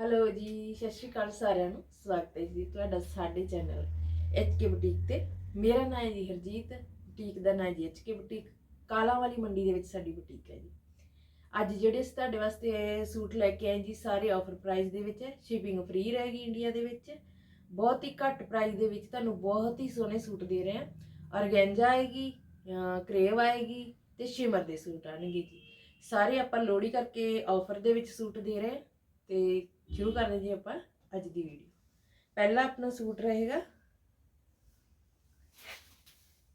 Hello ਜੀ, ਸਤਿ ਸ਼੍ਰੀ ਅਕਾਲ ਸਾਰਿਆਂ ਨੂੰ, ਸਵਾਗਤ ਹੈ ਜੀ ਤੁਹਾਡਾ ਸਾਡੇ ਚੈਨਲ ਕੇ ਬੁਟੀਕ ਤੇ। ਮੇਰਾ ਨਾਮ ਹੈ ਜੀ ਹਰਜੀਤ ਬੁਟੀਕ ਦਾ ਨਾਮ ਜੀ ਕੇ ਬੁਟੀਕ ਕਾਲਾ ਵਾਲੀ ਮੰਡੀ ਦੇ ਵਿੱਚ ਸਾਡੀ ਬੁਟੀਕ ਹੈ ਜੀ। ਅੱਜ ਜਿਹੜੇ ਅਸੀਂ ਤੁਹਾਡੇ ਵਾਸਤੇ ਸੂਟ ਲੈ ਕੇ ਆਏ ਜੀ, ਸਾਰੇ ਆਫਰ ਪ੍ਰਾਈਸ ਦੇ ਵਿੱਚ ਹੈ ਸ਼ਿਪਿੰਗ ਫ੍ਰੀ ਰਹੇਗੀ ਇੰਡੀਆ ਦੇ ਵਿੱਚ। ਬਹੁਤ ਹੀ ਘੱਟ ਪ੍ਰਾਈਸ ਦੇ ਵਿੱਚ ਤੁਹਾਨੂੰ ਬਹੁਤ ਹੀ ਸੋਹਣੇ ਸੂਟ ਦੇ ਰਹੇ ਹਾਂ। ਔਰਗੈਂਜਾ ਆਏਗੀ ਕਰੇਵ ਆਏਗੀ ਤੇ ਸ਼ਿਮਰ ਦੇ ਸੂਟ ਆਣਗੇ ਜੀ। ਸਾਰੇ ਆਪਾਂ ਲੋੜੀ ਕਰਕੇ ਆਫਰ ਦੇ ਵਿੱਚ ਸੂਟ ਦੇ ਰਹੇ ਹਾਂ ਤੇ ਸ਼ੁਰੂ ਕਰਦੇ ਜੀ ਆਪਾਂ ਅੱਜ ਦੀ ਵੀਡੀਓ ਪਹਿਲਾ ਆਪਣਾ ਸੂਟ ਰਹੇਗਾ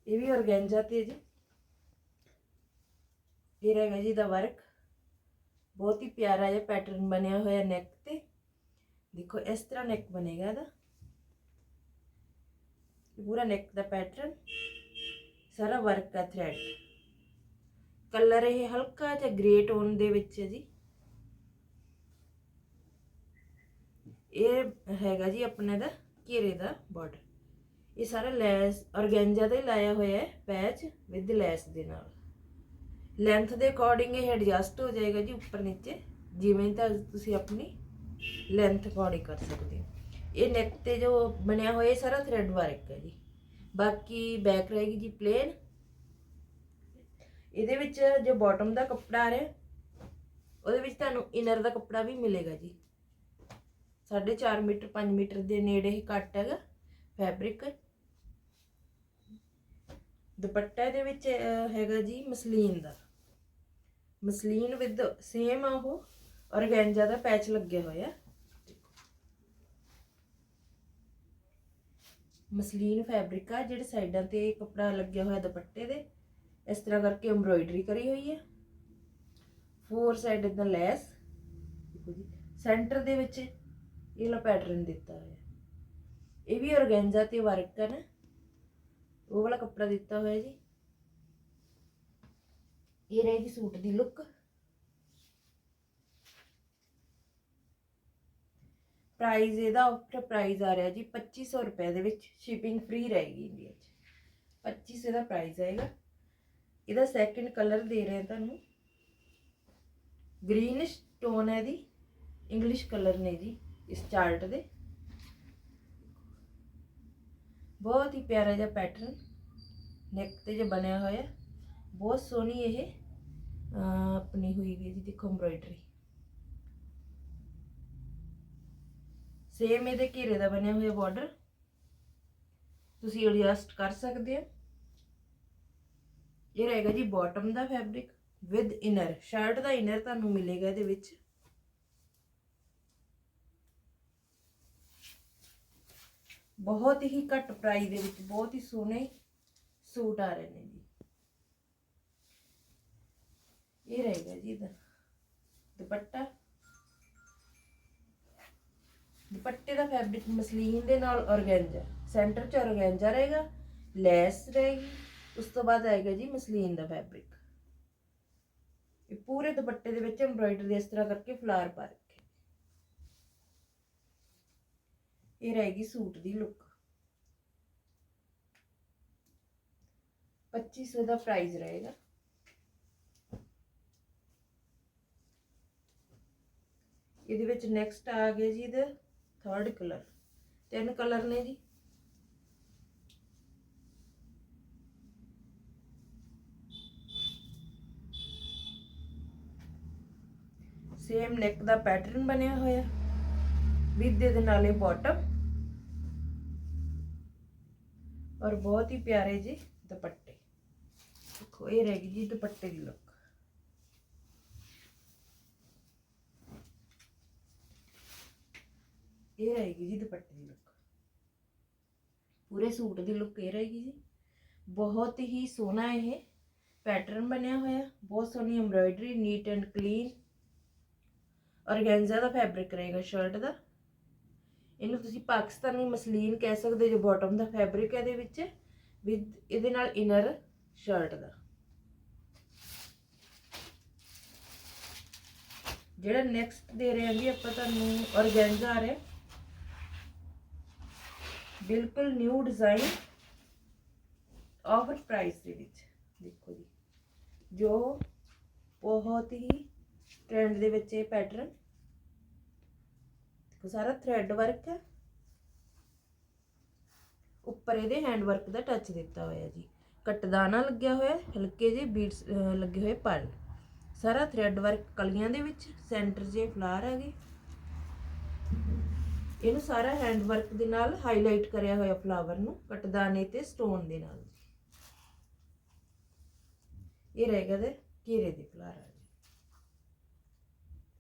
ਇਹ ਵੀ ਔਰਗੈਂਜਾ ਤੇ ਜੀ ਇਹ ਰਹੇਗਾ ਜੀ ਦਾ ਵਰਕ ਬਹੁਤ ਹੀ ਪਿਆਰਾ ਜਿਹਾ ਪੈਟਰਨ ਬਣਿਆ ਹੋਇਆ ਨੈਕ ਤੇ ਦੇਖੋ ਇਸ ਤਰ੍ਹਾਂ ਨੈਕ ਬਣੇਗਾ ਇਹਦਾ ਇਹ ਪੂਰਾ ਨੈਕ ਦਾ ਪੈਟਰਨ ਸਾਰਾ ਵਰਕ ਦਾ ਥ੍ਰੈਡ ਕਲਰ ਇਹ ਹਲਕਾ ਜਿਹਾ ਗ੍ਰੇ ਟੋਨ ਦੇ ਵਿੱਚ ਹੈ ਜੀ ਇਹ ਹੈਗਾ ਜੀ ਆਪਣੇ ਦਾ ਘੇਰੇ ਦਾ ਬਾਰਡਰ ਇਹ ਸਾਰਾ ਲੈਸ, ਔਰਗੈਂਜਾ ਦਾ ਹੀ ਲਾਇਆ ਹੋਇਆ ਹੈ ਪੈਚ ਵਿਦ ਲੈਸ ਦੇ ਨਾਲ। ਲੈਂਥ ਦੇ ਅਕੋਰਡਿੰਗ ਇਹ ਐਡਜਸਟ ਹੋ ਜਾਏਗਾ ਜੀ ਉੱਪਰ ਨੀਚੇ, ਜਿਵੇਂ ਤਾਂ ਤੁਸੀਂ ਆਪਣੀ ਲੈਂਥ ਅਕੋਰਡਿੰਗ ਕਰ ਸਕਦੇ ਹੋ। ਇਹ ਨੈਕ ਤੇ ਜੋ ਬਣਿਆ ਹੋਇਆ ਇਹ ਸਾਰਾ ਥ੍ਰੈਡ ਵਰਕ ਹੈ ਜੀ। ਬਾਕੀ ਬੈਕ ਰਹੇਗੀ ਜੀ ਪਲੇਨ ਇਹਦੇ ਵਿੱਚ ਜੋ ਬਾਟਮ ਦਾ ਕੱਪੜਾ ਆ ਰਿਹਾ, ਉਹਦੇ ਵਿੱਚ ਤੁਹਾਨੂੰ ਇਨਰ ਦਾ ਕੱਪੜਾ ਵੀ ਮਿਲੇਗਾ ਜੀ। 4.5 ਮੀਟਰ 5 ਮੀਟਰ ਦੇ ਨੇੜੇ ਹੀ ਕੱਟ ਹੈਗਾ ਫੈਬਰਿਕ। ਦੁਪੱਟਾ ਦੇ ਵਿੱਚ ਹੈਗਾ ਜੀ ਮਸਲੀਨ ਦਾ। ਮਸਲੀਨ ਵਿਦ ਸੇਮ ਆ ਉਹ, ਔਰਗੈਂਜਾ ਦਾ ਪੈਚ ਲੱਗਿਆ ਹੋਇਆ। ਮਸਲੀਨ ਫੈਬਰਿਕ ਆ, ਜਿਹੜੇ ਸਾਈਡਾਂ ਤੇ ਕੱਪੜਾ ਲੱਗਿਆ ਹੋਇਆ ਦੁਪੱਟੇ ਦੇ। ਇਸ ਤਰ੍ਹਾਂ ਕਰਕੇ ਐਮਬ੍ਰੋਇਡਰੀ ਕਰੀ ਹੋਈ ਹੈ। ਫੋਰ ਸਾਈਡ ਇਦਾਂ ਲੈਸ। ਦੇਖੋ ਜੀ ਸੈਂਟਰ ਦੇ ਵਿੱਚ ਇਹ ਲਾ ਪੈਟਰਨ ਦਿੱਤਾ ਹੋਇਆ ਇਹ ਵੀ ਔਰਗੈਂਜਾ ਤੇ ਵਰਕ ਹੈ ਨਾ। ਉਹ ਵਾਲਾ ਕੱਪੜਾ ਦਿੱਤਾ ਹੋਇਆ ਜੀ। ਇਹ ਰਹੇਗੀ ਸੂਟ ਦੀ ਲੁੱਕ ਪ੍ਰਾਈਸ ਇਹਦਾ ਆਫਟਰ ਪ੍ਰਾਈਸ ਆ ਰਿਹਾ ਜੀ 2500 ਰੁਪਏ ਦੇ ਵਿੱਚ। ਸ਼ਿਪਿੰਗ ਫ੍ਰੀ ਰਹੇਗੀ ਇੰਡੀਆ 'ਚ। 2500 ਦਾ ਪ੍ਰਾਈਸ ਆਏਗਾ ਇਹਦਾ। ਸੈਕਿੰਡ ਕਲਰ ਦੇ ਰਹੇ ਤੁਹਾਨੂੰ। ਗ੍ਰੀਨਿਸ਼ ਟੋਨ ਹੈ ਦੀ ਇੰਗਲਿਸ਼ ਕਲਰ ਨੇ ਜੀ। ਇਸ ਚਾਰਟ ਦੇ। ਬਹੁਤ ਹੀ ਪਿਆਰਾ ਜਿਹਾ ਪੈਟਰਨ ਨੈਕ ਤੇ ਜਿਹਾ ਬਣਿਆ ਹੋਇਆ। ਬਹੁਤ ਸੋਹਣੀ ਇਹ ਆਪਣੀ ਹੋਈ ਵੀ ਜੀ ਦੇਖੋ ਐਮਬ੍ਰੋਇਡਰੀ ਸੇਮ ਇਹਦੇ ਘੇਰੇ ਦਾ ਬਣਿਆ ਹੋਇਆ ਬਾਰਡਰ ਤੁਸੀਂ ਐਡਜਸਟ ਕਰ ਸਕਦੇ ਹੋ। ਇਹ ਰਹੇਗਾ ਜੀ ਬਾਟਮ ਦਾ ਫੈਬਰਿਕ ਵਿਦ ਇਨਰ ਸ਼ਰਟ ਦਾ ਇਨਰ ਤੁਹਾਨੂੰ ਮਿਲੇਗਾ ਇਹਦੇ ਵਿੱਚ। ਬਹੁਤ ਹੀ ਘੱਟ ਪ੍ਰਾਈਸ ਦੇ ਵਿੱਚ ਬਹੁਤ ਹੀ ਸੋਹਣੇ ਸੂਟ ਆ ਰਹੇ ਨੇ ਜੀ। ਇਹ ਰਹੇਗਾ ਜੀ ਇਹਦਾ। ਦੁਪੱਟਾ। ਦੁਪੱਟੇ ਦਾ ਫੈਬਰਿਕ ਮਸਲੀਨ ਦੇ ਨਾਲ ਔਰਗੈਂਜਾ। ਸੈਂਟਰ 'ਚ ਔਰਗੈਂਜਾ ਰਹੇਗਾ, ਲੈਸ ਰਹੇਗੀ, ਉਸ ਤੋਂ ਬਾਅਦ ਆਏਗਾ ਜੀ ਮਸਲੀਨ ਦਾ ਫੈਬਰਿਕ ਇਹ ਪੂਰੇ ਦੁਪੱਟੇ ਦੇ ਵਿੱਚ ਐਮਬ੍ਰੋਇਡਰੀ ਇਸ ਤਰ੍ਹਾਂ ਕਰਕੇ ਫਲਾਰ ਪਾ ਇਹ ਰਹੇਗੀ ਸੂਟ ਦੀ ਲੁੱਕ 2500 ਦਾ ਪ੍ਰਾਈਸ ਰਹੇਗਾ। ਇਹਦੇ ਵਿੱਚ ਨੈਕਸਟ ਆ ਗਿਆ ਜੀ ਇਹਦਾ ਥਰਡ ਕਲਰ ਤਿੰਨ ਕਲਰ ਨੇ ਜੀ। ਸੇਮ ਨੈਕ ਦਾ ਪੈਟਰਨ ਬਣਿਆ ਹੋਇਆ। ਵਿਦ ਦੇ ਨਾਲੇ ਬਾਟਮ ਔਰ ਬਹੁਤ ਹੀ ਪਿਆਰੇ ਜੀ ਦੁਪੱਟੇ ਦੇਖੋ ਇਹ ਰਹੇਗੀ ਜੀ ਦੁਪੱਟੇ ਦੀ ਲੁੱਕ ਇਹ ਰਹੇਗੀ ਜੀ ਦੁਪੱਟੇ ਦੀ ਲੁੱਕ ਪੂਰੇ ਸੂਟ ਦੀ ਲੁੱਕ ਇਹ ਰਹੇਗੀ ਜੀ ਬਹੁਤ ਹੀ ਸੋਹਣਾ ਇਹ ਪੈਟਰਨ ਬਣਿਆ ਹੋਇਆ ਬਹੁਤ ਸੋਹਣੀ embroidery neat and clean organza the fabric ਰਹੇਗਾ ਸ਼ਰਟ ਦਾ ਇਹਨੂੰ ਤੁਸੀਂ ਪਾਕਿਸਤਾਨੀ ਮਸਲੀਨ ਕਹਿ ਸਕਦੇ ਜੋ ਬਾਟਮ ਦਾ ਫੈਬਰਿਕ ਹੈ ਇਹਦੇ ਵਿੱਚ ਵਿਦ ਇਹਦੇ ਨਾਲ ਇਨਰ ਸ਼ਰਟ ਦਾ। ਜਿਹੜਾ ਨੈਕਸਟ ਦੇ ਰਹੇ ਹਾਂ ਜੀ, ਆਪਾਂ ਤੁਹਾਨੂੰ ਔਰਗੈਂਜ਼ਾ ਆ ਰਿਹਾ। ਬਿਲਕੁਲ ਨਿਊ ਡਿਜ਼ਾਈਨ ਆਫਰ ਪ੍ਰਾਈਸ ਦੇ ਵਿੱਚ। ਦੇਖੋ ਜੀ, ਜੋ ਬਹੁਤ ਹੀ ਟ੍ਰੈਂਡ ਦੇ ਵਿੱਚ ਇਹ ਪੈਟਰਨ ਦੇਖੋ ਸਾਰਾ ਥ੍ਰੈਡ ਵਰਕ ਹੈ। ਉੱਪਰ ਇਹਦੇ ਹੈਂਡ ਵਰਕ ਦਾ ਟੱਚ ਦਿੱਤਾ ਹੋਇਆ ਜੀ। ਕੱਟਦਾਨਾ ਲੱਗਿਆ ਹੋਇਆ, ਹਲਕੇ ਜਿਹੇ ਬੀਡਸ ਲੱਗੇ ਹੋਏ ਪਰਲ ਸਾਰਾ ਥ੍ਰੈਡ ਵਰਕ ਕਲੀਆਂ ਦੇ ਵਿੱਚ ਸੈਂਟਰ 'ਚ ਫਲਾਰ ਹੈਗੇ। ਇਹਨੂੰ ਸਾਰਾ ਹੈਂਡ ਵਰਕ ਦੇ ਨਾਲ ਹਾਈਲਾਈਟ ਕਰਿਆ ਹੋਇਆ ਫਲਾਵਰ ਨੂੰ ਕੱਟਦਾਨੇ ਤੇ ਸਟੋਨ ਦੇ ਨਾਲ। ਇਹ ਰਹੇਗਾ ਦੇ ਘੇਰੇ ਦੇ ਫਲਾਰ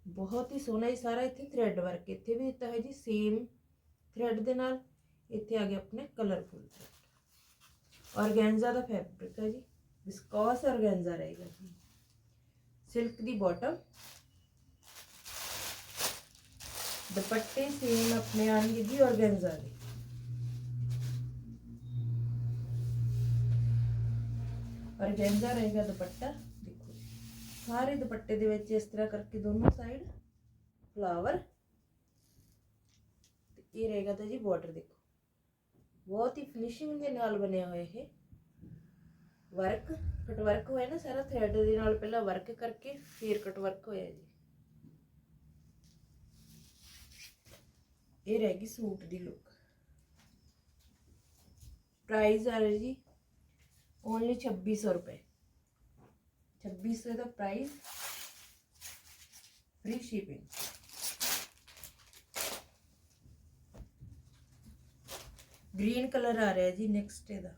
ਬਹੁਤ ਹੀ ਸੋਹਣਾ ਇਹ ਸਾਰਾ ਇੱਥੇ ਥ੍ਰੈਡ ਵਰਕ ਇੱਥੇ ਵੀ ਦਿੱਤਾ ਹੈ ਜੀ ਸੇਮ ਥ੍ਰੈਡ ਦੇ ਨਾਲ ਇੱਥੇ ਆ ਗਿਆ ਆਪਣੇ ਕਲਰਫੁਲ ਔਰਗੈਂਜ਼ਾ ਦਾ ਫੈਬਰਿਕ ਹੈ ਜੀ ਵਿਸਕੋਸ ਔਰਗੈਂਜ਼ਾ ਰਹੇਗਾ ਜੀ। ਸਿਲਕ ਦੀ ਬਾਟਮ ਦੁਪੱਟੇ ਸੇਮ ਆਪਣੇ ਆਣਗੇ ਜੀ ਔਰਗੈਂਜ਼ਾ ਦੇ। ਔਰਗੈਂਜ਼ਾ ਰਹੇਗਾ ਦੁਪੱਟਾ। ਦੇਖੋ ਜੀ। ਸਾਰੇ ਦੁਪੱਟੇ ਦੇ ਵਿੱਚ ਇਸ ਤਰ੍ਹਾਂ ਕਰਕੇ ਦੋਨੋਂ ਸਾਈਡ ਫਲਾਵਰ ਤੇ ਇਹ ਰਹੇਗਾ ਤਾਂ ਜੀ ਬਾਰਡਰ ਦੇਖੋ। ਬਹੁਤ ਹੀ ਫਿਨਿਸ਼ਿੰਗ ਦੇ ਨਾਲ ਬਣਿਆ ਹੋਇਆ ਇਹ ਵਰਕ ਕਟ ਵਰਕ ਹੋਇਆ ਨਾ ਸਾਰਾ ਥ੍ਰੈਡ ਦੇ ਨਾਲ ਪਹਿਲਾਂ ਵਰਕ ਕਰਕੇ ਫਿਰ ਕਟ ਵਰਕ ਹੋਇਆ ਜੀ। ਇਹ ਰਹਿ ਗਈ ਸੂਟ ਦੀ ਲੁੱਕ ਪ੍ਰਾਈਸ ਆ ਰਿਹਾ ਜੀ ਓਨਲੀ 2600 ਰੁਪਏ। 2600 ਦਾ price free shipping green colour ਆ ਰਿਹਾ ਜੀ ਨੈਕਸਟ ਇਹਦਾ।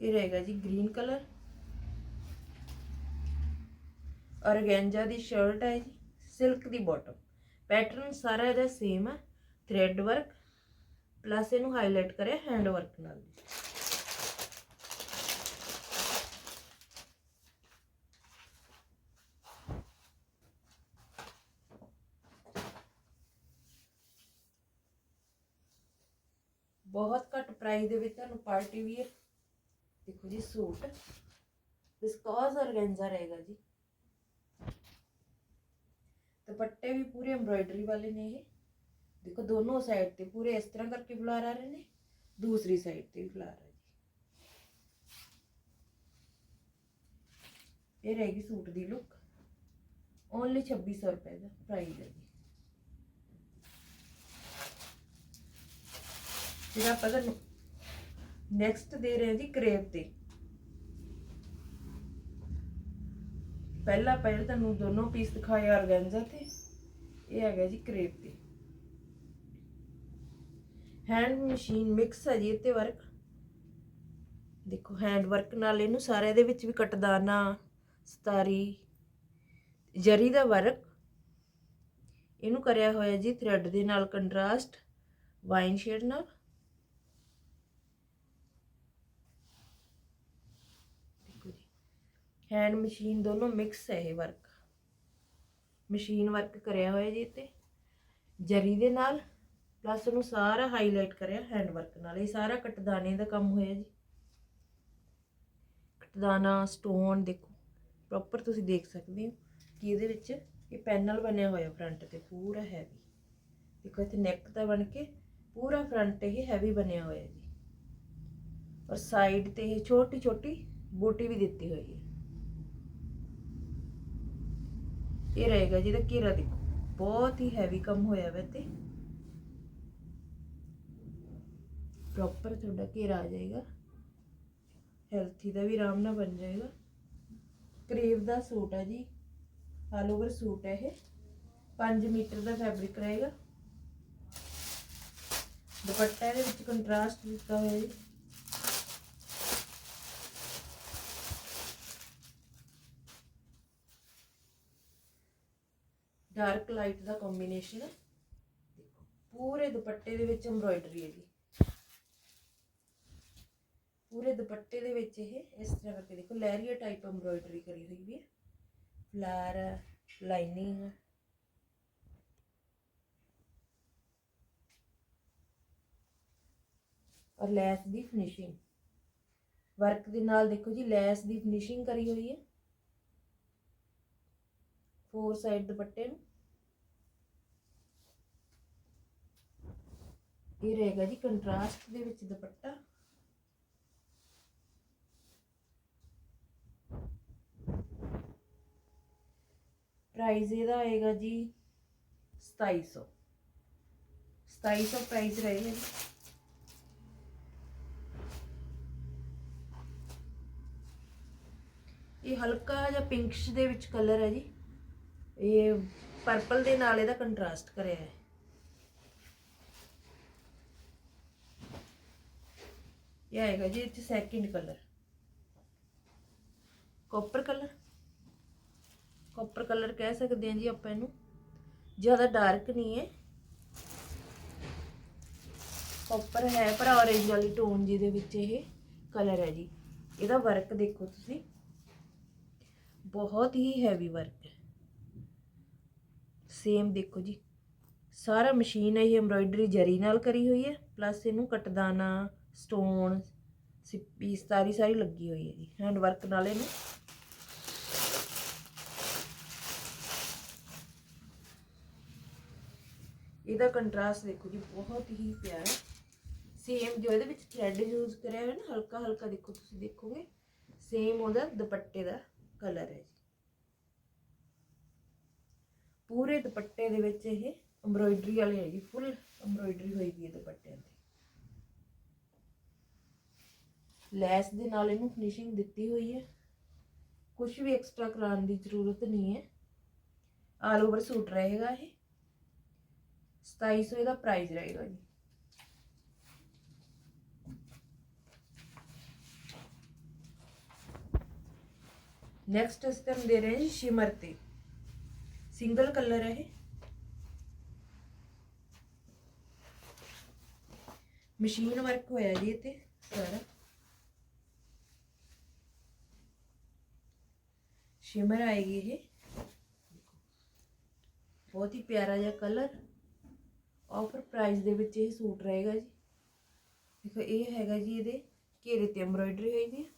ਇਹ ਰਹੇਗਾ ਜੀ ਗ੍ਰੀਨ ਕਲਰ ਔਰਗੈਂਜਾ ਦੀ ਸ਼ਰਟ ਹੈ ਜੀ ਸਿਲਕ ਦੀ ਬਾਟਮ ਪੈਟਰਨ ਸਾਰਾ ਇਹਦਾ ਸੇਮ ਹੈ ਥ੍ਰੈਡ ਵਰਕ ਪਲੱਸ ਇਹਨੂੰ ਹਾਈਲਾਈਟ ਕਰਿਆ ਹੈਂਡ ਵਰਕ ਨਾਲ। ਬਹੁਤ ਘੱਟ ਪ੍ਰਾਈਸ ਦੇ ਵਿੱਚ ਤੁਹਾਨੂੰ ਪਾਰਟੀ ਵੀਅਰ ਦੇਖੋ ਜੀ ਸੂਟ। ਵਿਸਕੋਸ ਔਰਗੈਂਜ਼ਾ ਰਹੇਗਾ ਜੀ। ਦੁਪੱਟੇ ਵੀ ਪੂਰੇ ਐਮਬ੍ਰਾਇਡਰੀ ਵਾਲੇ ਨੇ ਇਹ। ਦੇਖੋ ਦੋਨੋਂ ਸਾਈਡ ਤੇ ਪੂਰੇ ਇਸ ਤਰ੍ਹਾਂ ਕਰਕੇ ਫਲਾਰ ਆ ਰਹੇ ਨੇ, ਦੂਸਰੀ ਸਾਈਡ ਤੇ ਵੀ ਫਲਾਰ ਹੈ ਜੀ। ਇਹ ਰਹੇਗੀ ਸੂਟ ਦੀ ਲੁੱਕ ਓਨਲੀ 2600 ਰੁਪਏ ਦਾ ਪ੍ਰਾਈਸ ਹੈ ਜੀ। ਫਿਰ ਆਪਾਂ ਤੁਹਾਨੂੰ ਨੈਕਸਟ ਦੇ ਰਹੇ ਜੀ ਕਰੇਪ ਤੇ। ਪਹਿਲਾ ਪਹਿਲੇ ਤੁਹਾਨੂੰ ਦੋਨੋਂ ਪੀਸ ਦਿਖਾਏ ਆਰਗੈਂਜ਼ਾ ਤੇ। ਇਹ ਹੈਗਾ ਜੀ ਕਰੇਪ ਤੇ। ਹੈਂਡ ਮਸ਼ੀਨ ਮਿਕਸ ਹੈ ਜੀ ਇਹ ਤੇ ਵਰਕ ਦੇਖੋ ਹੈਂਡ ਵਰਕ ਨਾਲ ਇਹਨੂੰ ਸਾਰੇ ਦੇ ਵਿੱਚ ਵੀ ਕਟਦਾਨਾ ਸਤਾਰੀ, ਜਰੀ ਦਾ ਵਰਕ ਇਹਨੂੰ ਕਰਿਆ ਹੋਇਆ ਜੀ ਥ੍ਰੈਡ ਦੇ ਨਾਲ ਕੰਟਰਾਸਟ ਵਾਈਨ ਸ਼ੇਡ ਨਾਲ। ਦੇਖੋ ਜੀ ਹੈਂਡ ਮਸ਼ੀਨ ਦੋਨੋਂ ਮਿਕਸ ਹੈ ਇਹ ਵਰਕ ਮਸ਼ੀਨ ਵਰਕ ਕਰਿਆ ਹੋਇਆ ਜੀ ਤੇ, ਜਰੀ ਦੇ ਨਾਲ। ਪਲੱਸ ਉਹਨੂੰ ਸਾਰਾ ਹਾਈਲਾਈਟ ਕਰਿਆ ਹੈਂਡ ਵਰਕ ਨਾਲ, ਇਹ ਸਾਰਾ ਕਟਦਾਨੇ ਦਾ ਕੰਮ ਹੋਇਆ ਜੀ। ਕਟਦਾਨਾ ਸਟੋਨ ਦੇਖੋ ਪ੍ਰੋਪਰ ਤੁਸੀਂ ਦੇਖ ਸਕਦੇ ਹੋ ਕਿ ਇਹਦੇ ਵਿੱਚ ਇਹ ਪੈਨਲ ਬਣਿਆ ਹੋਇਆ ਫਰੰਟ ਤੇ, ਪੂਰਾ ਹੈਵੀ ਦੇਖੋ, ਇੱਥੇ ਨੈਕ ਦਾ ਬਣ ਕੇ ਪੂਰਾ ਫਰੰਟ ਇਹ ਹੈਵੀ ਬਣਿਆ ਹੋਇਆ ਜੀ। ਔਰ ਸਾਈਡ ਤੇ ਇਹ ਛੋਟੀ ਛੋਟੀ ਬੂਟੀ ਵੀ ਦਿੱਤੀ ਹੋਈ ਹੈ। ਇਹ ਰਹੇਗਾ ਜੀ ਜਿਹਦਾ ਘੇਰਾ, ਦੇਖੋ, ਬਹੁਤ ਹੀ ਹੈਵੀ ਕੰਮ ਹੋਇਆ ਵਾ ਤੇ ਪ੍ਰੋਪਰ ਤੁਹਾਡਾ ਘੇਰਾ ਆ ਜਾਏਗਾ। ਹੈਲਥੀ ਦਾ ਵੀ ਆਰਾਮ ਨਾਲ ਬਣ ਜਾਏਗਾ। ਕਰੀਬ ਦਾ ਸੂਟ ਹੈ ਜੀ। ਆਲ ਓਵਰ ਸੂਟ ਹੈ ਇਹ। 5 ਮੀਟਰ ਦਾ ਫੈਬਰਿਕ ਰਹੇਗਾ। ਦੁਪੱਟਾ ਦੇ ਵਿੱਚ ਕੰਟਰਾਸਟ ਦਿੱਤਾ ਹੋਇਆ ਜੀ। ਡਾਰਕ ਲਾਈਟ ਦਾ ਕੰਬੀਨੇਸ਼ਨ ਹੈ ਪੂਰੇ ਦੁਪੱਟੇ ਦੇ ਵਿੱਚ ਐਮਬ੍ਰੋਇਡਰੀ ਹੈ ਜੀ। ਪੂਰੇ ਦੁਪੱਟੇ ਦੇ ਵਿੱਚ ਇਹ, ਇਸ ਤਰ੍ਹਾਂ ਕਰਕੇ ਦੇਖੋ ਲਹਿਰੀਆ ਟਾਈਪ ਐਮਬ੍ਰੋਇਡਰੀ ਕਰੀ ਹੋਈ ਵੀ ਹੈ। ਫਲਾਰ ਲਾਈਨਿੰਗ ਔਰ ਲੈਸ ਦੀ ਫਿਨਿਸ਼ਿੰਗ ਵਰਕ ਦੇ ਨਾਲ ਦੇਖੋ ਜੀ, ਲੈਸ ਦੀ ਫਿਨਿਸ਼ਿੰਗ ਕਰੀ ਹੋਈ ਹੈ। ਫੋਰ ਸਾਈਡ ਦੁਪੱਟੇ ਨੂੰ। ਇਹ ਰਹੇਗਾ ਜੀ ਕੰਟਰਾਸਟ ਦੇ ਵਿੱਚ ਦੁਪੱਟਾ। ਪ੍ਰਾਈਸ ਇਹਦਾ ਆਏਗਾ ਜੀ 2700 2700 ਪ੍ਰਾਈਸ ਰਹੇਗਾ ਜੀ। ਇਹ ਹਲਕਾ ਜਿਹਾ ਪਿੰਕਸ਼ ਦੇ ਵਿੱਚ ਕਲਰ ਹੈ ਜੀ। ਇਹ ਪਰਪਲ ਦੇ ਨਾਲ ਇਹਦਾ ਕੰਟਰਾਸਟ ਕਰਿਆ ਹੈ। ਇਹ ਆਏਗਾ ਜੀ ਇੱਥੇ second colour copper colour copper colour ਕਹਿ ਸਕਦੇ ਹਾਂ ਜੀ ਆਪਾਂ ਇਹਨੂੰ। ਜ਼ਿਆਦਾ ਡਾਰਕ ਨਹੀਂ ਹੈ। ਕਾਪਰ ਹੈ ਪਰ ਔਰੇਂਜ ਵਾਲੀ ਟੋਨ ਜਿਹਦੇ ਵਿੱਚ ਇਹ ਕਲਰ ਹੈ ਜੀ। ਇਹਦਾ ਵਰਕ ਦੇਖੋ ਤੁਸੀਂ। ਬਹੁਤ ਹੀ ਹੈਵੀ ਵਰਕ ਹੈ। ਸੇਮ ਦੇਖੋ ਜੀ। ਸਾਰਾ ਮਸ਼ੀਨ ਇਹ ਐਮਬ੍ਰੋਇਡਰੀ ਜਰੀ ਨਾਲ ਕਰੀ ਹੋਈ ਹੈ। ਪਲੱਸ ਇਹਨੂੰ ਕਟਦਾਨਾ ਸਟੋਨ ਸਿੱਪੀ ਸਾਰੀ ਸਾਰੀ ਲੱਗੀ ਹੋਈ ਹੈ ਜੀ। ਹੈਂਡ ਵਰਕ ਨਾਲ ਇਹਨੂੰ। ਇਹਦਾ ਕੰਟਰਾਸਟ ਦੇਖੋ ਜੀ, ਬਹੁਤ ਹੀ ਪਿਆਰਾ। ਸੇਮ ਜੋ ਇਹਦੇ ਵਿੱਚ ਥ੍ਰੈਡ ਯੂਜ਼ ਕਰਿਆ ਹੋਇਆ ਨਾ ਹਲਕਾ ਹਲਕਾ ਦੇਖੋ ਤੁਸੀਂ ਦੇਖੋਗੇ ਸੇਮ ਉਹਦਾ ਦੁਪੱਟੇ ਦਾ ਕਲਰ ਹੈ ਜੀ। ਪੂਰੇ ਦੁਪੱਟੇ ਦੇ ਵਿੱਚ ਇਹ ਐਮਬ੍ਰੋਇਡਰੀ ਵਾਲੀ ਹੈ ਜੀ ਫੁੱਲ ਐਮਬ੍ਰੋਇਡਰੀ ਹੋਈ ਵੀ ਹੈ ਦੁਪੱਟਿਆਂ ਤੇ। ਲੈਸ ਦੇ ਨਾਲ ਇਹਨੂੰ ਫਿਨਿਸ਼ਿੰਗ ਦਿੱਤੀ ਹੋਈ ਹੈ। ਕੁਝ ਵੀ ਐਕਸਟਰਾ ਕਰਾਉਣ ਦੀ ਜ਼ਰੂਰਤ ਨਹੀਂ ਹੈ। ਆਲ ਓਵਰ ਸੂਟ ਰਹੇਗਾ ਇਹ। 2700 ਇਹਦਾ ਪ੍ਰਾਈਸ ਰਹੇਗਾ ਜੀ ਨੈਕਸਟ ਅਸੀਂ ਤੁਹਾਨੂੰ ਦੇ ਰਹੇ ਹਾਂ ਜੀ ਸ਼ਿਮਰ ਤੇ ਸਿੰਗਲ ਕਲਰ ਹੈ ਇਹ ਮਸ਼ੀਨ ਵਰਕ ਹੋਇਆ ਜੀ ਇਹ ਤੇ ਸਾਰਾ ਸ਼ਿਮਰ ਆਏਗੀ ਇਹ ਬਹੁਤ ਹੀ ਪਿਆਰਾ ਜਿਹਾ ਕਲਰ ਆਫਰ ਪ੍ਰਾਈਸ ਦੇ ਵਿੱਚ ਇਹ ਸੂਟ ਰਹੇਗਾ ਜੀ। ਦੇਖੋ, ਇਹ ਹੈਗਾ ਜੀ ਇਹਦੇ ਘੇਰੇ ਤੇ ਐਮਬ੍ਰੋਇਡਰੀ ਹੋਈ ਵੀ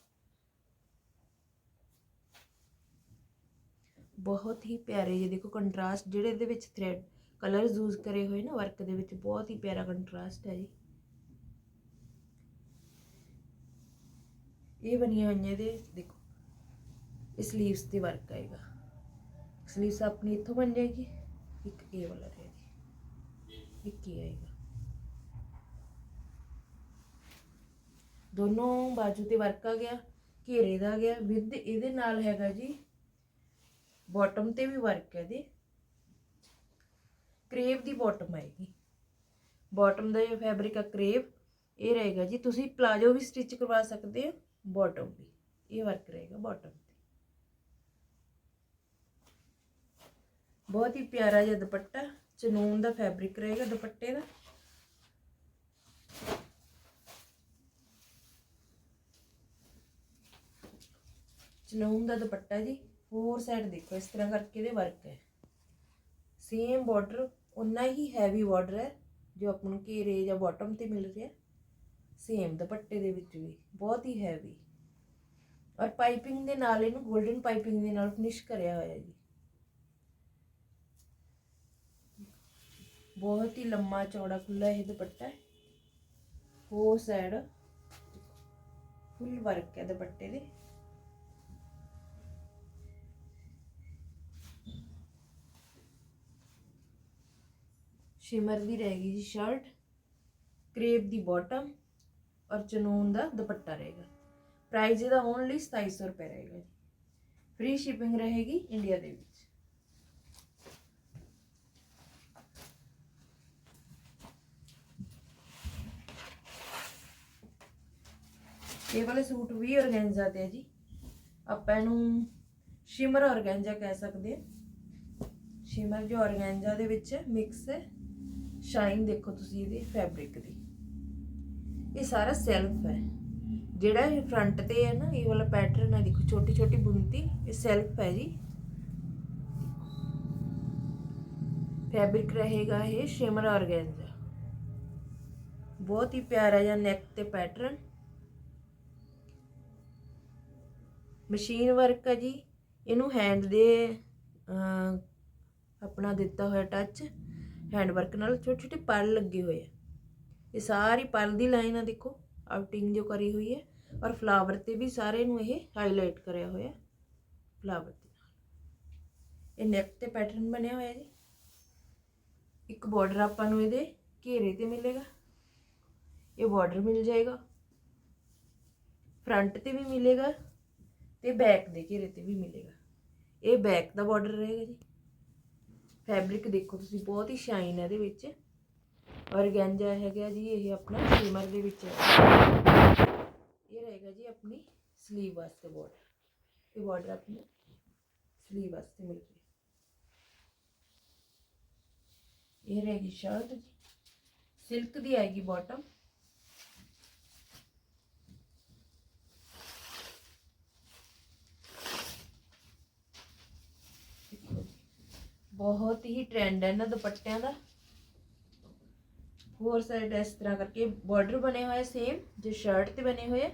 ਬਹੁਤ ਹੀ ਪਿਆਰੇ ਜੀ ਦੇਖੋ ਕੰਟਰਾਸਟ ਜਿਹੜੇ ਇਹਦੇ ਵਿੱਚ ਥ੍ਰੈਡ ਕਲਰਸ ਯੂਜ਼ ਕਰੇ ਹੋਏ ਨਾ ਵਰਕ ਦੇ ਵਿੱਚ, ਬਹੁਤ ਹੀ ਪਿਆਰਾ ਕੰਟਰਾਸਟ ਹੈ ਜੀ। ਇਹ ਬਣੀਆਂ ਹੋਈਆਂ ਇਹਦੇ, ਦੇਖੋ, ਇਹ ਸਲੀਵਸ ਤੇ ਵਰਕ ਆਏਗਾ। ਸਲੀਵਸ ਆਪਣੀ ਇੱਥੋਂ ਬਣ ਜਾਏਗੀ, ਇੱਕ ਇਹ ਵਾਲਾ ਰਹਿ ਜੀ ਇੱਕ ਇਹ ਆਏਗਾ? ਦੋਨੋਂ ਬਾਜੂ ਤੇ ਵਰਕ ਆ ਗਿਆ, ਘੇਰੇ ਦਾ ਗਿਆ, ਵਿਦ ਇਹਦੇ ਨਾਲ ਹੈਗਾ ਜੀ ਬਾਟਮ ਤੇ ਵੀ ਵਰਕ ਹੈ ਇਹਦੇ। ਕਰੇਵ ਦੀ ਬਾਟਮ ਆਏਗੀ। ਬਾਟਮ ਦਾ ਇਹ ਫੈਬਰਿਕ ਆ ਕਰੇਵ ਇਹ ਰਹੇਗਾ ਜੀ, ਤੁਸੀਂ ਪਲਾਜੋ ਵੀ ਸਟਿਚ ਕਰਵਾ ਸਕਦੇ ਹੋ ਬਾਟਮ ਵੀ, ਇਹ ਵਰਕ ਰਹੇਗਾ ਬਾਟਮ ਤੇ। ਬਹੁਤ ਹੀ ਪਿਆਰਾ ਜਿਹਾ ਦੁਪੱਟਾ। ਚਨੂਨ ਦਾ ਫੈਬਰਿਕ ਰਹੇਗਾ, ਦੁਪੱਟੇ ਦਾ। ਚਨੂਨ ਦਾ ਦੁਪੱਟਾ ਜੀ, ਹੋਰ ਸਾਈਡ ਦੇਖੋ, ਇਸ ਤਰ੍ਹਾਂ ਕਰਕੇ ਇਹਦੇ ਵਰਕ ਹੈ। ਸੇਮ ਬਾਰਡਰ ਉਨਾ ਹੀ ਹੈਵੀ ਬਾਰਡਰ ਹੈ, ਜੋ ਆਪਾਂ ਨੂੰ ਘੇਰੇ ਜਾਂ ਬਾਟਮ ਤੇ ਮਿਲ ਰਿਹਾ। ਸੇਮ ਦੁਪੱਟੇ ਦੇ ਵਿੱਚ ਵੀ, ਬਹੁਤ ਹੀ ਹੈਵੀ ਔਰ ਪਾਈਪਿੰਗ ਦੇ ਨਾਲ ਇਹਨੂੰ 골ਡਨ ਪਾਈਪਿੰਗ ਦੇ ਨਾਲ ਫਿਨਿਸ਼ ਕਰਿਆ ਹੋਇਆ ਜੀ। ਬਹੁਤ ਹੀ ਲੰਮਾ ਚੌੜਾ ਖੁੱਲਾ ਇਹ ਦੁਪੱਟਾ ਹੈ। ਫੋਰ ਸਾਈਡ ਫੁੱਲ ਵਰਕ ਹੈ ਦੁਪੱਟੇ ਦੇ। ਸ਼ਿਮਰ ਦੀ ਰਹੇਗੀ ਜੀ ਸ਼ਰਟ ਕ੍ਰੇਪ ਦੀ ਬਾਟਮ ਔਰ ਚਨੂਨ ਦਾ ਦੁਪੱਟਾ ਰਹੇਗਾ। ਪ੍ਰਾਈਸ ਇਹਦਾ ਓਨਲੀ 2700 ਰੁਪਏ ਰਹੇਗਾ ਜੀ। ਫ੍ਰੀ ਸ਼ਿਪਿੰਗ ਰਹੇਗੀ ਇੰਡੀਆ ਦੇ ਵਿੱਚ। ਇਹ ਵਾਲੇ ਸੂਟ ਵੀ ਔਰਗੈਂਜ਼ਾ ਤੇ ਹੈ ਜੀ। ਆਪਾਂ ਇਹਨੂੰ ਸ਼ਿਮਰ ਔਰਗੈਂਜ਼ਾ ਕਹਿ ਸਕਦੇ ਹਾਂ ਸ਼ਿਮਰ ਜੋ ਔਰਗੈਂਜ਼ਾ ਦੇ ਵਿੱਚ ਮਿਕਸ ਹੈ। ਸ਼ਾਈਨ ਦੇਖੋ ਤੁਸੀਂ ਇਹਦੀ ਫੈਬਰਿਕ ਦੀ। ਇਹ ਸਾਰਾ ਸੈਲਫ ਹੈ। ਜਿਹੜਾ ਇਹ ਫਰੰਟ ਤੇ ਹੈ ਨਾ, ਇਹ ਵਾਲਾ ਪੈਟਰਨ ਹੈ, ਦੇਖੋ ਛੋਟੀ ਛੋਟੀ ਬੁਣਤੀ, ਇਹ ਸੈਲਫ ਹੈ ਜੀ। ਫੈਬਰਿਕ ਰਹੇਗਾ ਇਹ ਸ਼ਿਮਰ ਔਰਗੈਂਜ਼ਾ। ਬਹੁਤ ਹੀ ਪਿਆਰਾ ਜਿਹਾ ਨੈਕ ਤੇ ਪੈਟਰਨ ਮਸ਼ੀਨ ਵਰਕ ਹੈ ਜੀ, ਇਹਨੂੰ ਹੈਂਡ ਦੇ ਆਪਣਾ ਦਿੱਤਾ ਹੋਇਆ ਟੱਚ ਹੈਂਡ ਵਰਕ ਨਾਲ ਛੋਟੇ ਛੋਟੇ ਪਰਲ ਲੱਗੇ ਹੋਏ ਆ। ਇਹ ਸਾਰੀ ਪਰਲ ਦੀ ਲਾਈਨ ਆ ਦੇਖੋ ਆਊਟਿੰਗ ਜੋ ਕਰੀ ਹੋਈ ਹੈ, ਔਰ ਫਲਾਵਰ ਤੇ ਵੀ ਸਾਰੇ ਨੂੰ ਇਹ ਹਾਈਲਾਈਟ ਕਰਿਆ ਹੋਇਆ ਫਲਾਵਰ ਦੇ ਨਾਲ। ਇਹ ਨੈਕ ਤੇ ਪੈਟਰਨ ਬਣਿਆ ਹੋਇਆ ਜੀ। ਇੱਕ ਬਾਰਡਰ ਆਪਾਂ ਨੂੰ ਇਹਦੇ ਘੇਰੇ ਤੇ ਮਿਲੇਗਾ। ਇਹ ਬਾਰਡਰ ਮਿਲ ਜਾਏਗਾ। ਫਰੰਟ ਤੇ ਵੀ ਮਿਲੇਗਾ। ਤੇ ਬੈਕ ਦੇ ਘੇਰੇ ਤੇ ਵੀ ਮਿਲੇਗਾ। ਇਹ ਬੈਕ ਦਾ ਬਾਰਡਰ ਰਹੇਗਾ ਜੀ। ਫੈਬਰਿਕ ਦੇਖੋ ਤੁਸੀਂ, ਬਹੁਤ ਹੀ ਸ਼ਾਈਨ ਹੈ ਇਹਦੇ ਵਿੱਚ। ਔਰਗੈਂਜਾ ਹੈਗਾ ਜੀ, ਇਹ ਆਪਣਾ ਸ਼ਿਮਰ ਦੇ ਵਿੱਚ ਇਹ ਰਹੇਗਾ ਜੀ ਆਪਣੀ ਸਲੀਵ ਵਾਸਤੇ ਬਾਰਡਰ ਇਹ ਬਾਰਡਰ ਆਪਣੀ ਸਲੀਵ ਵਾਸਤੇ ਮਿਲ ਰਹੀ ਇਹ ਰਹੇਗੀ ਸ਼ਰਟ ਜੀ। ਸਿਲਕ ਦੀ ਆਏਗੀ ਬਾਟਮ ਦੇਖੋ ਜੀ ਬਹੁਤ ਹੀ ਟ੍ਰੈਂਡ ਹੈ ਇਹਨਾਂ ਦੁਪੱਟਿਆਂ ਦਾ। ਹੋਰ ਸਾਈਡ ਇਸ ਤਰ੍ਹਾਂ ਕਰਕੇ ਬਾਰਡਰ ਬਣੇ ਹੋਏ ਸੇਮ ਜੋ ਸ਼ਰਟ ਤੇ ਬਣੇ ਹੋਏ ਆ।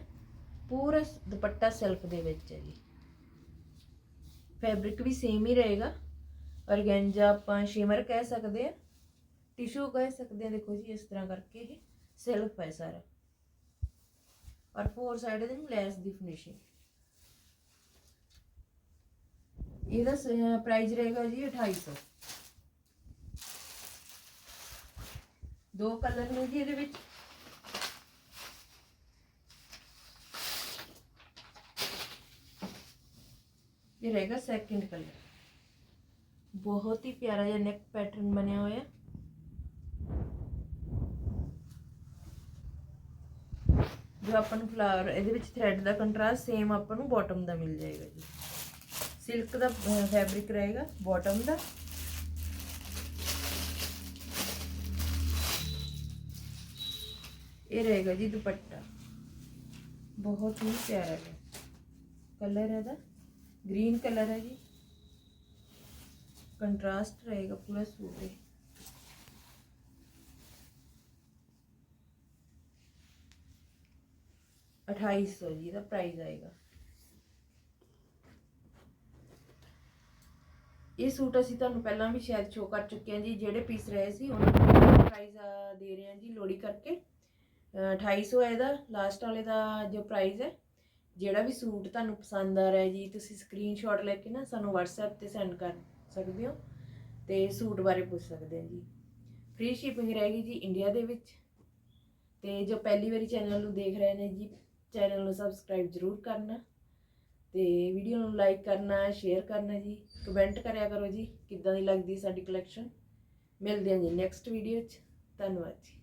ਪੂਰਾ ਦੁਪੱਟਾ ਸਿਲਕ ਦੇ ਵਿੱਚ ਹੈ ਜੀ। ਫੈਬਰਿਕ ਵੀ ਸੇਮ ਹੀ ਰਹੇਗਾ। ਔਰਗੈਂਜਾ ਆਪਾਂ ਸ਼ਿਮਰ ਕਹਿ ਸਕਦੇ ਆ ਟਿਸ਼ੂ ਕਹਿ ਸਕਦੇ ਆ ਦੇਖੋ ਜੀ ਇਸ ਤਰ੍ਹਾਂ ਕਰਕੇ ਇਹ ਸਿਲਕ ਹੈ ਸਾਰਾ। ਔਰ ਫੋਰ ਸਾਈਡ ਦੇ ਲੈਸ ਦੀ ਫਿਨਿਸ਼ਿੰਗ ਇਹਦਾ ਪ੍ਰਾਈਸ ਰਹੇਗਾ ਜੀ 2800 ਦੋ ਕਲਰ ਨੇ ਜੀ ਇਹਦੇ ਵਿੱਚ। ਇਹ ਰਹੇਗਾ ਸੈਕਿੰਡ ਕਲਰ ਬਹੁਤ ਹੀ ਪਿਆਰਾ ਜਿਹਾ ਨੈਕ ਪੈਟਰਨ ਬਣਿਆ ਹੋਇਆ। ਜੋ ਆਪਾਂ ਨੂੰ ਫਲਾਵਰ ਇਹਦੇ ਵਿੱਚ ਥ੍ਰੈਡ ਦਾ ਕੰਟਰਾਸਟ ਸੇਮ ਆਪਾਂ ਨੂੰ ਬਾਟਮ ਦਾ ਮਿਲ ਜਾਏਗਾ ਜੀ। ਸਿਲਕ ਦਾ ਫੈਬਰਿਕ ਰਹੇਗਾ ਬਾਟਮ ਦਾ ਇਹ ਰਹੇਗਾ ਜੀ ਦੁਪੱਟਾ ਬਹੁਤ ਹੀ ਪਿਆਰਾ ਹੈ ਕਲਰ ਇਹਦਾ ਗ੍ਰੀਨ ਕਲਰ ਹੈ ਜੀ ਕੰਟਰਾਸਟ ਰਹੇਗਾ ਪੂਰਾ ਸੂਟ ਇਹ ਅਠਾਈ ਸੌ ਜੀ ਦਾ ਪ੍ਰਾਈਸ ਆਏਗਾ ਇਹ ਸੂਟ ਅਸੀਂ ਤੁਹਾਨੂੰ ਪਹਿਲਾਂ ਵੀ ਸ਼ਾਇਦ ਸ਼ੋ ਕਰ ਚੁੱਕੇ ਹਾਂ ਜੀ, ਜਿਹੜੇ ਪੀਸ ਰਹੇ ਸੀ, ਉਹਨਾਂ ਦਾ ਪ੍ਰਾਈਸ ਦੇ ਰਹੇ ਹਾਂ ਜੀ ਲੋੜੀ ਕਰਕੇ। ਅਹ 2800 ਹੈ ਇਹਦਾ ਲਾਸਟ ਵਾਲੇ ਦਾ ਜੋ ਪ੍ਰਾਈਸ ਹੈ, ਜਿਹੜਾ ਵੀ ਸੂਟ ਤੁਹਾਨੂੰ ਪਸੰਦ ਆ ਰਿਹਾ ਜੀ, ਤੁਸੀਂ ਸਕਰੀਨਸ਼ਾਟ ਲੈ ਕੇ ਨਾ ਸਾਨੂੰ WhatsApp ਤੇ ਸੈਂਡ ਕਰ ਸਕਦੇ ਹੋ ਤੇ ਸੂਟ ਬਾਰੇ ਪੁੱਛ ਸਕਦੇ ਹੋ ਜੀ। ਫ੍ਰੀ ਸ਼ਿਪਿੰਗ ਰਹੇਗੀ ਜੀ ਇੰਡੀਆ ਦੇ ਵਿੱਚ ਤੇ ਜੋ ਪਹਿਲੀ ਵਾਰੀ ਚੈਨਲ ਨੂੰ ਦੇਖ ਰਹੇ ਨੇ ਜੀ ਚੈਨਲ ਨੂੰ ਸਬਸਕ੍ਰਾਈਬ ਜ਼ਰੂਰ ਕਰਨਾ ਤੇ ਵੀਡੀਓ ਨੂੰ ਲਾਈਕ ਕਰਨਾ ਸ਼ੇਅਰ ਕਰਨਾ ਜੀ। ਕਮੈਂਟ ਕਰਿਆ ਕਰੋ ਜੀ, ਕਿੱਦਾਂ ਦੀ ਲੱਗਦੀ ਸਾਡੀ ਕਲੈਕਸ਼ਨ ਮਿਲਦੇ ਹਾਂ ਜੀ ਨੈਕਸਟ ਵੀਡੀਓ 'ਚ, ਧੰਨਵਾਦ ਜੀ।